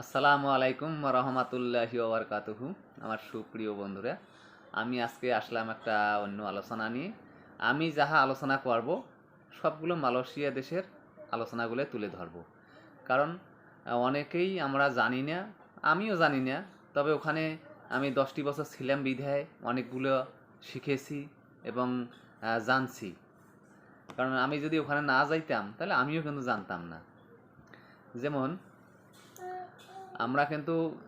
আসসালামু আলাইকুম রহমতুল্লাহি ওবরকাতুহু আমার সুপ্রিয় বন্ধুরা। আমি আজকে আসলাম একটা অন্য আলোচনা নিয়ে। আমি যাহা আলোচনা করব, সবগুলো মালয়েশিয়া দেশের আলোচনাগুলো তুলে ধরব। কারণ অনেকেই আমরা জানি না, আমিও জানি না, তবে ওখানে আমি দশটি বছর ছিলাম বিধায়, অনেকগুলো শিখেছি এবং জানছি। কারণ আমি যদি ওখানে না যাইতাম, তাহলে আমিও কিন্তু জানতাম না। যেমন আমরা কিন্তু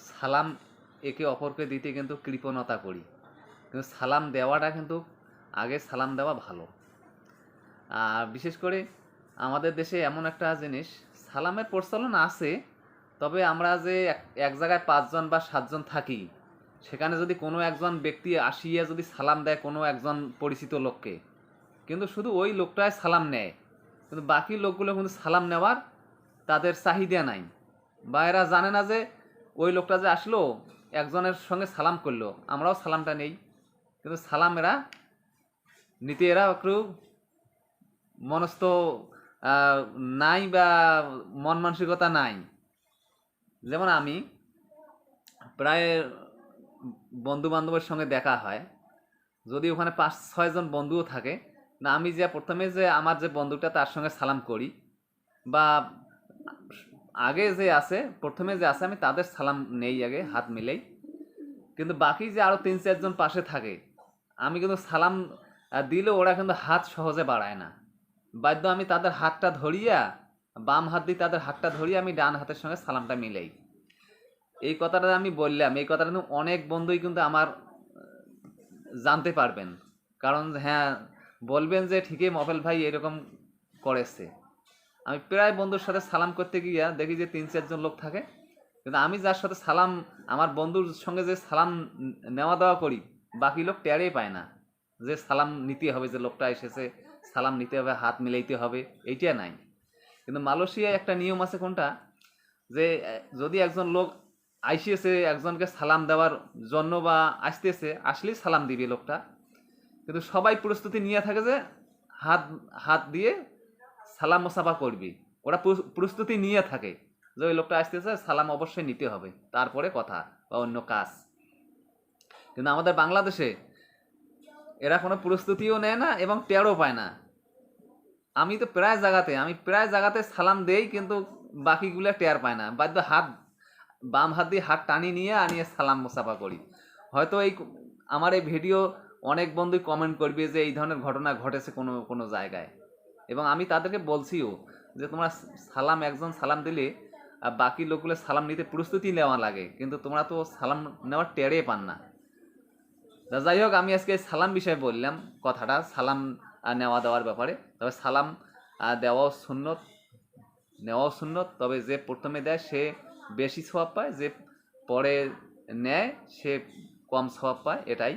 সালাম একে অপরকে দিতে কিন্তু কৃপণতা করি। কিন্তু সালাম দেওয়াটা কিন্তু, আগে সালাম দেওয়া ভালো। আর বিশেষ করে আমাদের দেশে এমন একটা জিনিস, সালামের প্রচলন আছে, তবে আমরা যে এক- জায়গায় পাঁচজন বা সাতজন থাকি, সেখানে যদি কোনো একজন ব্যক্তি আসিয়া যদি সালাম দেয় কোনো একজন পরিচিত লোককে, কিন্তু শুধু ওই লোকটাই সালাম নেয়, কিন্তু বাকি লোকগুলো কিন্তু সালাম নেওয়ার তাদের চাহিদা নাই। বা এরা জানে না যে ওই লোকটা যে আসলো, একজনের সঙ্গে সালাম করল। আমরাও সালামটা নেই। কিন্তু সালাম এরা নিতে এরা একটু মনস্থ নাই বা মন মানসিকতা নাই। যেমন আমি প্রায় বন্ধু বান্ধবের সঙ্গে দেখা হয়। যদি ওখানে পাঁচ ছয়জন বন্ধুও থাকে, না আমি যে প্রথমে যে আমার যে বন্ধুটা তার সঙ্গে সালাম করি বা আগে যে আছে, প্রথমে যে আছে, আমি তাদের সালাম নেই আগে, হাত মিলেই। কিন্তু বাকি যে আরও তিন, চারজন পাশে থাকে, আমি কিন্তু সালাম দিলেও ওরা কিন্তু হাত সহজে বাড়ায় না। বাধ্য আমি তাদের হাতটা ধরিয়া, বাম হাত দিয়ে তাদের হাতটা ধরিয়ে আমি ডান হাতের সঙ্গে সালামটা মিলাই। এই কথাটা আমি বললাম, এই কথাটা কিন্তু অনেক বন্ধুই কিন্তু আমার জানতে পারবেন। কারণ হ্যাঁ বলবেন যে ঠিকই মফেল ভাই এরকম করেছে। আমি প্রায় বন্ধুর সাথে সালাম করতে গিয়া দেখি যে তিন, চারজন লোক থাকে। কিন্তু আমি যার সাথে সালাম, আমার বন্ধুর সঙ্গে যে সালাম নেওয়া দেওয়া করি, বাকি লোক টেরেই পায় না। যে সালাম নিতে হবে, যে লোকটা এসেছে, সালাম নিতে হবে, হাত মিলাইতে হবে, এইটা নাই। কিন্তু মালয়েশিয়ায় একটা নিয়ম আছে কোনটা? যে, যদি একজন লোক আইসিয়েছে একজনকে সালাম দেওয়ার জন্য বা আসতেছে, আসলেই সালাম দিবে লোকটা। কিন্তু সবাই প্রস্তুতি নিয়ে থাকে যে হাত হাত দিয়ে সালাম মোসাফা করবি। ওরা প্রস- প্রস্তুতি নিয়ে থাকে। যে ওই লোকটা আসতেছে, সালাম অবশ্যই নিতে হবে। তারপরে কথা বা অন্য কাজ। কিন্তু আমাদের বাংলাদেশে এরা কোনো প্রস্তুতিও নেয় না এবং টেরও পায় না। আমি তো প্রায় জায়গাতে আমি প্রায় জায়গাতে সালাম দেই কিন্তু বাকিগুলো টের পায় না। বাধ্য হাত, বাম হাত দিয়ে হাত টানি নিয়ে আনিয়ে সালাম মোসাফা করি। হয়তো এই আমার এই ভিডিও অনেক বন্ধুই কমেন্ট করবে যে এই ধরনের ঘটনা ঘটেছে কোনো কোনো জায়গায়। এবং আমি তাদেরকে বলছিও যে তোমরা সালাম একজন সালাম দিলে, আর বাকি লোকগুলো সালাম নিতে প্রস্তুতি নেওয়া লাগে, কিন্তু তোমরা তো সালাম নেওয়ার টেরে পান না। তা যাই হোক, আমি আজকে সালাম বিষয়ে বললাম কথাটা, সালাম নেওয়া দেওয়ার ব্যাপারে। তবে সালাম দেওয়াও সুন্নত, নেওয়াও সুন্নত, তবে যে প্রথমে দেয় সে বেশি সওয়াব পায়, যে পরে নেয় সে কম সওয়াব পায়, এটাই।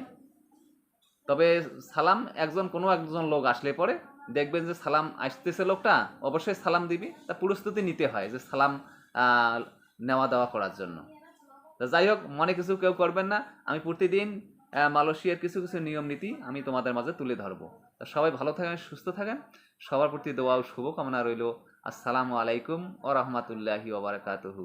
তবে সালাম একজন কোনো একজন লোক আসলে পরে দেখবেন যে সালাম আসতেছে লোকটা, অবশ্যই সালাম দিবি। তা প্রস্তুতি নিতে হয় যে সালাম নেওয়া দেওয়া করার জন্য। তা যাই হোক, মনে কিছু কেউ করবেন না। আমি প্রতিদিন মালয়েশিয়ার কিছু কিছু নিয়ম নীতি আমি তোমাদের মাঝে তুলে ধরবো। তা সবাই ভালো থাকেন, সুস্থ থাকেন। সবার প্রতি দোয়া ও শুভকামনা রইল। আসসালামু আলাইকুম ও রহমতুল্লাহি ওবরাকাতুহু